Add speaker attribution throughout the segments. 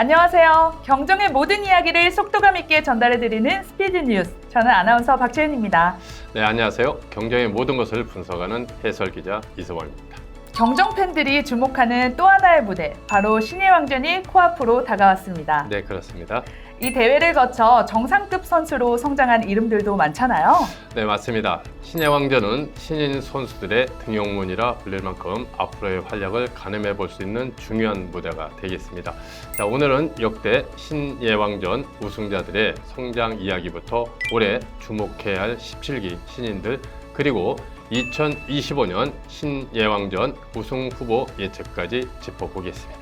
Speaker 1: 안녕하세요. 경정의 모든 이야기를 속도감 있게 전달해드리는 스피드 뉴스. 저는 아나운서 박채윤입니다.
Speaker 2: 네, 안녕하세요. 경쟁의 모든 것을 분석하는 해설 기자 이서방입니다.
Speaker 1: 경정 팬들이 주목하는 또 하나의 무대, 바로 신의 왕전이 코앞으로 다가왔습니다.
Speaker 2: 네, 그렇습니다.
Speaker 1: 이 대회를 거쳐 정상급 선수로 성장한 이름들도 많잖아요.
Speaker 2: 네, 맞습니다. 신의 왕전은 신인 선수들의 등용문이라 불릴 만큼 앞으로의 활약을 가늠해 볼 수 있는 중요한 무대가 되겠습니다. 자, 오늘은 역대 신예 왕전 우승자들의 성장 이야기부터 올해 주목해야 할 17기 신인들 그리고 2025년 신예왕전 우승 후보 예측까지 짚어보겠습니다.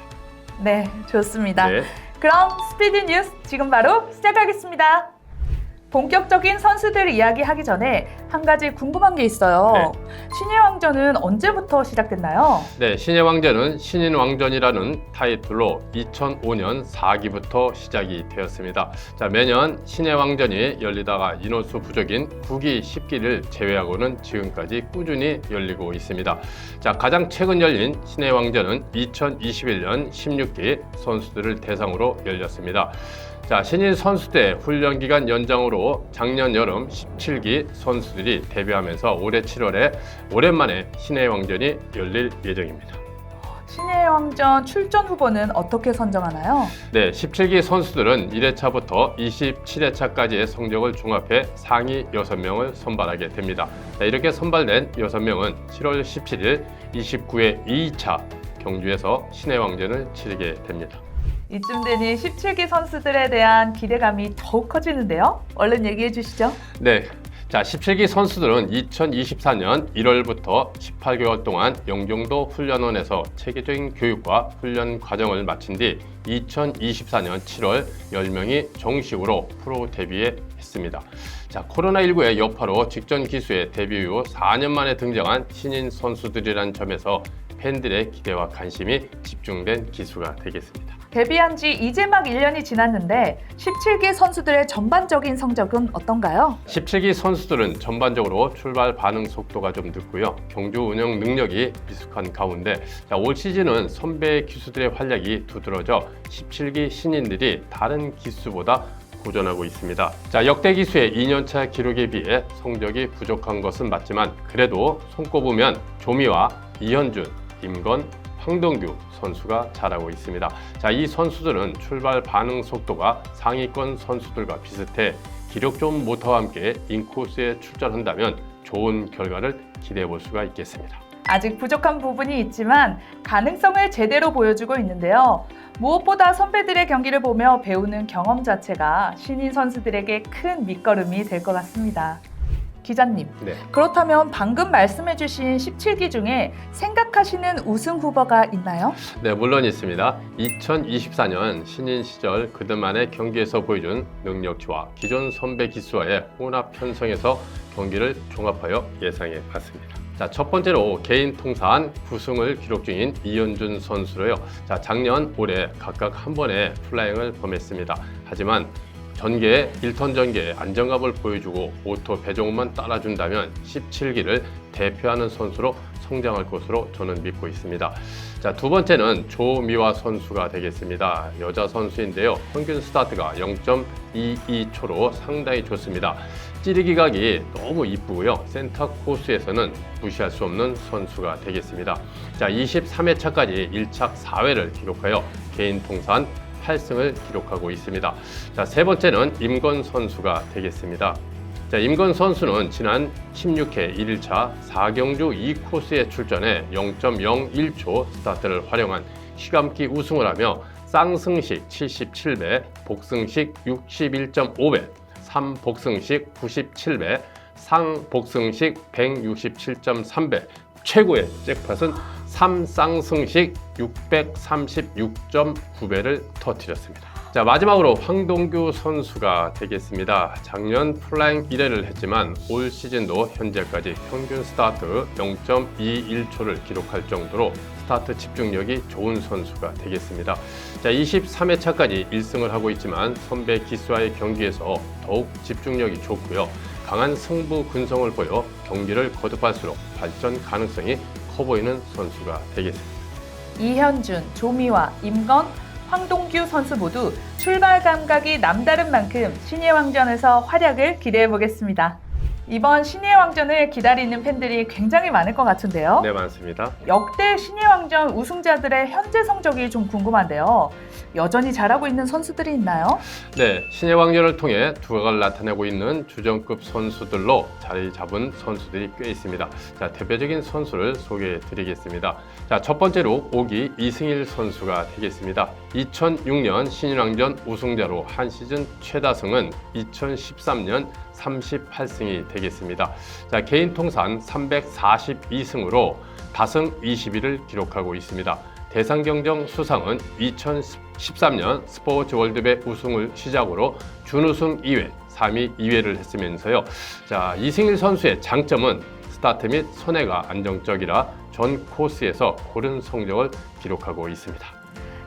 Speaker 1: 네, 좋습니다.
Speaker 2: 네.
Speaker 1: 그럼 스피드 뉴스 지금 바로 시작하겠습니다. 본격적인 선수들 이야기하기 전에 한 가지 궁금한 게 있어요. 신의 왕전은 언제부터 시작됐나요?
Speaker 2: 네, 신의 왕전은 신인 왕전이라는 타이틀로 2005년 4기부터 시작이 되었습니다. 자, 매년 신의 왕전이 열리다가 인원수 부족인 9기, 10기를 제외하고는 지금까지 꾸준히 열리고 있습니다. 자, 가장 최근 열린 신의 왕전은 2021년 16기 선수들을 대상으로 열렸습니다. 자, 신인 선수대 훈련 기간 연장으로 작년 여름 17기 선수들이 데뷔하면서 올해 7월에 오랜만에 신의 왕전이 열릴 예정입니다.
Speaker 1: 신의 왕전 출전 후보는 어떻게 선정하나요?
Speaker 2: 네, 17기 선수들은 1회차부터 27회차까지의 성적을 종합해 상위 6명을 선발하게 됩니다. 자, 이렇게 선발된 6명은 7월 17일 29회 2차 경주에서 신의 왕전을 치르게 됩니다.
Speaker 1: 이쯤 되니 17기 선수들에 대한 기대감이 더욱 커지는데요. 얼른 얘기해 주시죠.
Speaker 2: 네. 자, 17기 선수들은 2024년 1월부터 18개월 동안 영종도 훈련원에서 체계적인 교육과 훈련 과정을 마친 뒤 2024년 7월 10명이 정식으로 프로 데뷔했습니다. 자, 코로나19의 여파로 직전 기수에 데뷔 후 4년 만에 등장한 신인 선수들이라는 점에서 팬들의 기대와 관심이 집중된 기수가 되겠습니다.
Speaker 1: 데뷔한 지 이제 막 1년이 지났는데 17기 선수들의 전반적인 성적은 어떤가요?
Speaker 2: 17기 선수들은 전반적으로 출발 반응 속도가 좀 늦고요. 경주 운영 능력이 미숙한 가운데 자, 올 시즌은 선배 기수들의 활약이 두드러져 17기 신인들이 다른 기수보다 도전하고 있습니다. 자, 역대 기수의 2년차 기록에 비해 성적이 부족한 것은 맞지만 그래도 손꼽으면 조미와 이현준, 임건, 황동규 선수가 잘하고 있습니다. 자, 이 선수들은 출발 반응 속도가 상위권 선수들과 비슷해 기록 좋은 모터와 함께 인코스에 출전한다면 좋은 결과를 기대해 볼 수가 있겠습니다.
Speaker 1: 아직 부족한 부분이 있지만 가능성을 제대로 보여주고 있는데요. 무엇보다 선배들의 경기를 보며 배우는 경험 자체가 신인 선수들에게 큰 밑거름이 될 것 같습니다. 기자님,
Speaker 2: 네.
Speaker 1: 그렇다면 방금 말씀해주신 17기 중에 생각하시는 우승 후보가 있나요?
Speaker 2: 네, 물론 있습니다. 2024년 신인 시절 그들만의 경기에서 보여준 능력치와 기존 선배 기수와의 혼합 편성에서 경기를 종합하여 예상해 봤습니다. 자, 첫 번째로 개인 통산 9승을 기록 중인 이현준 선수로요. 자, 작년, 올해 각각 한 번의 플라잉을 범했습니다. 하지만 전개 1턴 전개의 안정감을 보여주고 오토 배종만 따라준다면 17기를 대표하는 선수로 성장할 것으로 저는 믿고 있습니다. 자, 두 번째는 조미화 선수가 되겠습니다. 여자 선수인데요. 평균 스타트가 0.22초로 상당히 좋습니다. 찌르기 각이 너무 이쁘고요. 센터 코스에서는 무시할 수 없는 선수가 되겠습니다. 자, 23회차까지 1착 4회를 기록하여 개인 통산 8승을 기록하고 있습니다. 자, 세 번째는 임건 선수가 되겠습니다. 자, 임건 선수는 지난 16회 1일차 4경주 2코스에 출전해 0.01초 스타트를 활용한 시감기 우승을 하며 쌍승식 77배, 복승식 61.5배, 3복승식 97배, 상복승식 167.3배, 최고의 잭팟은 3쌍승식 636.9배를 터뜨렸습니다. 자 마지막으로 황동규 선수가 되겠습니다. 작년 플라잉 1회를 했지만 올 시즌도 현재까지 평균 스타트 0.21초를 기록할 정도로 스타트 집중력이 좋은 선수가 되겠습니다. 자 23회차까지 1승을 하고 있지만 선배 기수와의 경기에서 더욱 집중력이 좋고요. 강한 승부 근성을 보여 경기를 거듭할수록 발전 가능성이 커 보이는 선수가 되겠습니다.
Speaker 1: 이현준, 조미화, 임건, 황동규 선수 모두 출발 감각이 남다른 만큼 신예 왕전에서 활약을 기대해 보겠습니다. 이번 신예 왕전을 기다리는 팬들이 굉장히 많을 것 같은데요.
Speaker 2: 네, 많습니다.
Speaker 1: 역대 신예 왕전 우승자들의 현재 성적이 좀 궁금한데요. 여전히 잘하고 있는 선수들이 있나요?
Speaker 2: 네, 신의 왕년을 통해 두각을 나타내고 있는 주전급 선수들로 자리 잡은 선수들이 꽤 있습니다. 자, 대표적인 선수를 소개해 드리겠습니다. 자, 첫 번째로 5기 이승일 선수가 되겠습니다. 2006년 신인왕전 우승자로 한 시즌 최다승은 2013년 38승이 되겠습니다. 자, 개인 통산 342승으로 다승 20위를 기록하고 있습니다. 대상 경정 수상은 2013년 스포츠 월드컵 우승을 시작으로 준우승 2회, 3위 2회를 했으면서요. 자, 이승일 선수의 장점은 스타트 및 손해가 안정적이라 전 코스에서 고른 성적을 기록하고 있습니다.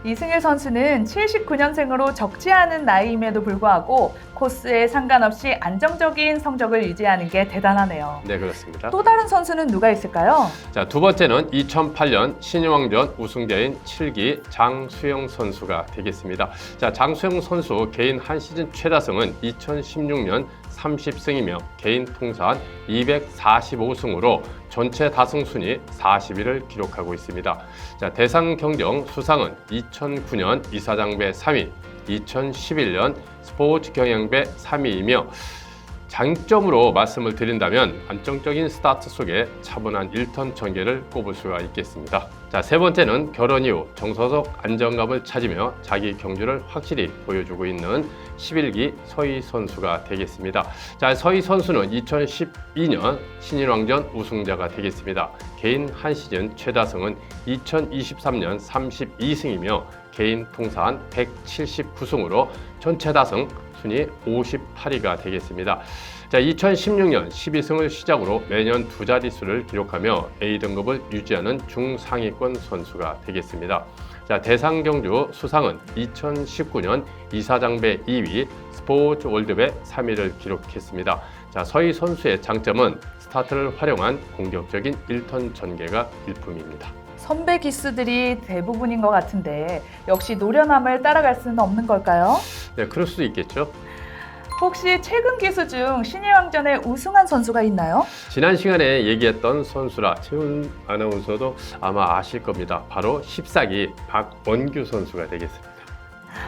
Speaker 1: 이승일 선수는 79년생으로 적지 않은 나이임에도 불구하고 코스에 상관없이 안정적인 성적을 유지하는 게 대단하네요.
Speaker 2: 네, 그렇습니다.
Speaker 1: 또 다른 선수는 누가 있을까요?
Speaker 2: 자, 두 번째는 2008년 신인왕전 우승자인 7기 장수영 선수가 되겠습니다. 자, 장수영 선수 개인 한 시즌 최다승은 2016년 30승이며 개인 통산 245승으로 전체 다승 순위 40위를 기록하고 있습니다. 자, 대상 경정 수상은 2009년 이사장배 3위, 2011년 스포츠 경영배 3위이며 장점으로 말씀을 드린다면 안정적인 스타트 속에 차분한 1턴 전개를 꼽을 수가 있겠습니다. 자, 세 번째는 결혼 이후 정서적 안정감을 찾으며 자기 경주를 확실히 보여주고 있는 11기 서희 선수가 되겠습니다. 자, 서희 선수는 2012년 신인왕전 우승자가 되겠습니다. 개인 한 시즌 최다승은 2023년 32승이며 개인 통산 179승으로 전체 다승 순위 58위가 되겠습니다. 자, 2016년 12승을 시작으로 매년 두 자릿수를 기록하며 A등급을 유지하는 중상위권 선수가 되겠습니다. 자, 대상 경주 수상은 2019년 이사장배 2위, 스포츠 월드컵 3위를 기록했습니다. 자, 서희 선수의 장점은 스타트를 활용한 공격적인 1턴 전개가 일품입니다.
Speaker 1: 선배 기수들이 대부분인 것 같은데 역시 노련함을 따라갈 수는 없는 걸까요?
Speaker 2: 네, 그럴 수도 있겠죠.
Speaker 1: 혹시 최근 기수 중 신예 왕전에 우승한 선수가 있나요?
Speaker 2: 지난 시간에 얘기했던 선수라 최훈 아나운서도 아마 아실 겁니다. 바로 14기 박원규 선수가 되겠습니다.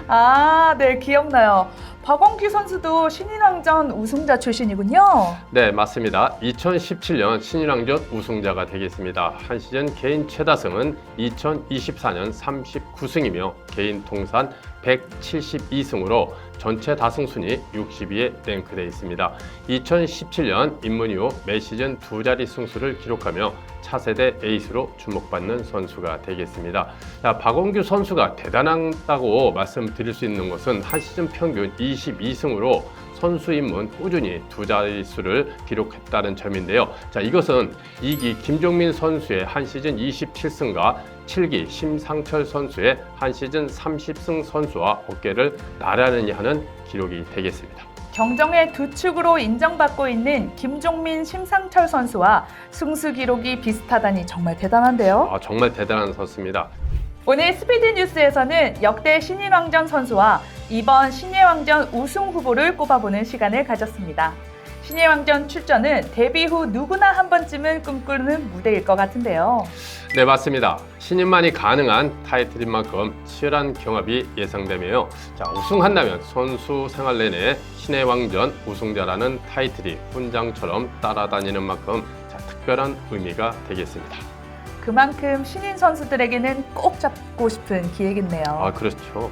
Speaker 1: 아, 네, 기억나요. 박원규 선수도 신인왕전 우승자 출신이군요.
Speaker 2: 네, 맞습니다. 2017년 신인왕전 우승자가 되겠습니다. 한 시즌 개인 최다승은 2024년 39승이며 개인 통산 172승으로 전체 다승 순위 60위에 랭크되어 있습니다. 2017년 입문 이후 매 시즌 두 자리 승수를 기록하며 차세대 에이스로 주목받는 선수가 되겠습니다. 자, 박원규 선수가 대단하다고 말씀드릴 수 있는 것은 한 시즌 평균 22승으로 선수 입문 꾸준히 두 자릿수를 기록했다는 점인데요. 자, 이것은 2기 김종민 선수의 한 시즌 27승과 7기 심상철 선수의 한 시즌 30승 선수와 어깨를 나란히 하는 기록이 되겠습니다.
Speaker 1: 경정의 두 축으로 인정받고 있는 김종민, 심상철 선수와 승수 기록이 비슷하다니 정말 대단한데요.
Speaker 2: 아, 정말 대단한 선수입니다.
Speaker 1: 오늘 스피드 뉴스에서는 역대 신인왕전 선수와 이번 신예왕전 우승 후보를 꼽아보는 시간을 가졌습니다. 신예왕전 출전은 데뷔 후 누구나 한 번쯤은 꿈꾸는 무대일 것 같은데요.
Speaker 2: 네, 맞습니다. 신인만이 가능한 타이틀인 만큼 치열한 경합이 예상되며요. 자, 우승한다면 선수 생활 내내 신의 왕전 우승자라는 타이틀이 훈장처럼 따라다니는 만큼 자, 특별한 의미가 되겠습니다.
Speaker 1: 그만큼 신인 선수들에게는 꼭 잡고 싶은 기회겠네요.
Speaker 2: 아, 그렇죠.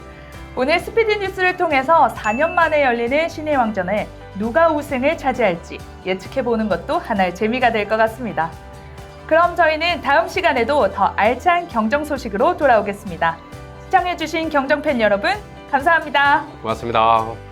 Speaker 1: 오늘 스피드 뉴스를 통해서 4년 만에 열리는 신의 왕전에 누가 우승을 차지할지 예측해보는 것도 하나의 재미가 될 것 같습니다. 그럼 저희는 다음 시간에도 더 알찬 경정 소식으로 돌아오겠습니다. 시청해주신 경정팬 여러분, 감사합니다.
Speaker 2: 고맙습니다.